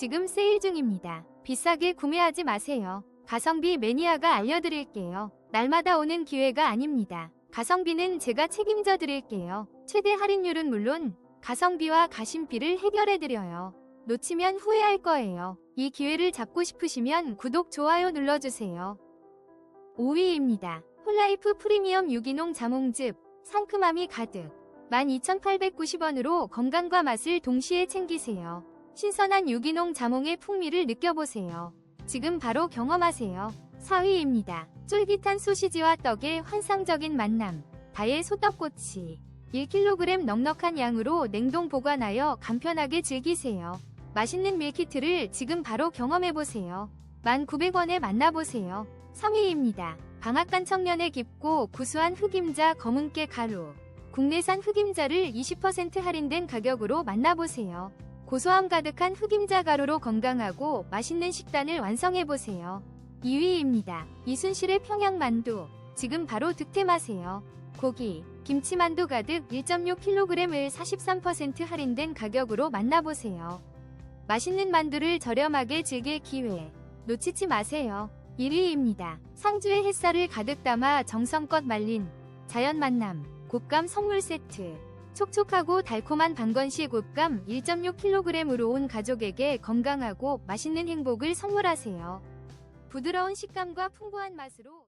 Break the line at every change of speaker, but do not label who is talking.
지금 세일 중입니다. 비싸게 구매하지 마세요. 가성비 매니아가 알려드릴게요. 날마다 오는 기회가 아닙니다. 가성비는 제가 책임져 드릴게요. 최대 할인율은 물론 가성비와 가심비를 해결해 드려요. 놓치면 후회할 거예요. 이 기회를 잡고 싶으시면 구독, 좋아요 눌러주세요. 5위입니다. 홀라이프 프리미엄 유기농 자몽즙, 상큼함이 가득. 12,890원으로 건강과 맛을 동시에 챙기세요. 신선한 유기농 자몽의 풍미를 느껴보세요. 지금 바로 경험하세요. 4위입니다. 쫄깃한 소시지와 떡의 환상적인 만남. 다의 소떡꼬치. 1kg 넉넉한 양으로 냉동 보관하여 간편하게 즐기세요. 맛있는 밀키트를 지금 바로 경험해보세요. 1,900원에 만나보세요. 3위입니다. 방앗간 청년의 깊고 구수한 흑임자 검은깨 가루. 국내산 흑임자를 20% 할인된 가격으로 만나보세요. 고소함 가득한 흑임자 가루로 건강하고 맛있는 식단을 완성해보세요. 2위입니다. 이순실의 평양만두. 지금 바로 득템하세요. 고기, 김치만두 가득 1.6kg을 43% 할인된 가격으로 만나보세요. 맛있는 만두를 저렴하게 즐길 기회. 놓치지 마세요. 1위입니다. 상주의 햇살을 가득 담아 정성껏 말린 자연 만남 곶감 선물 세트. 촉촉하고 달콤한 방건시 곶감 1.6kg으로 온 가족에게 건강하고 맛있는 행복을 선물하세요. 부드러운 식감과 풍부한 맛으로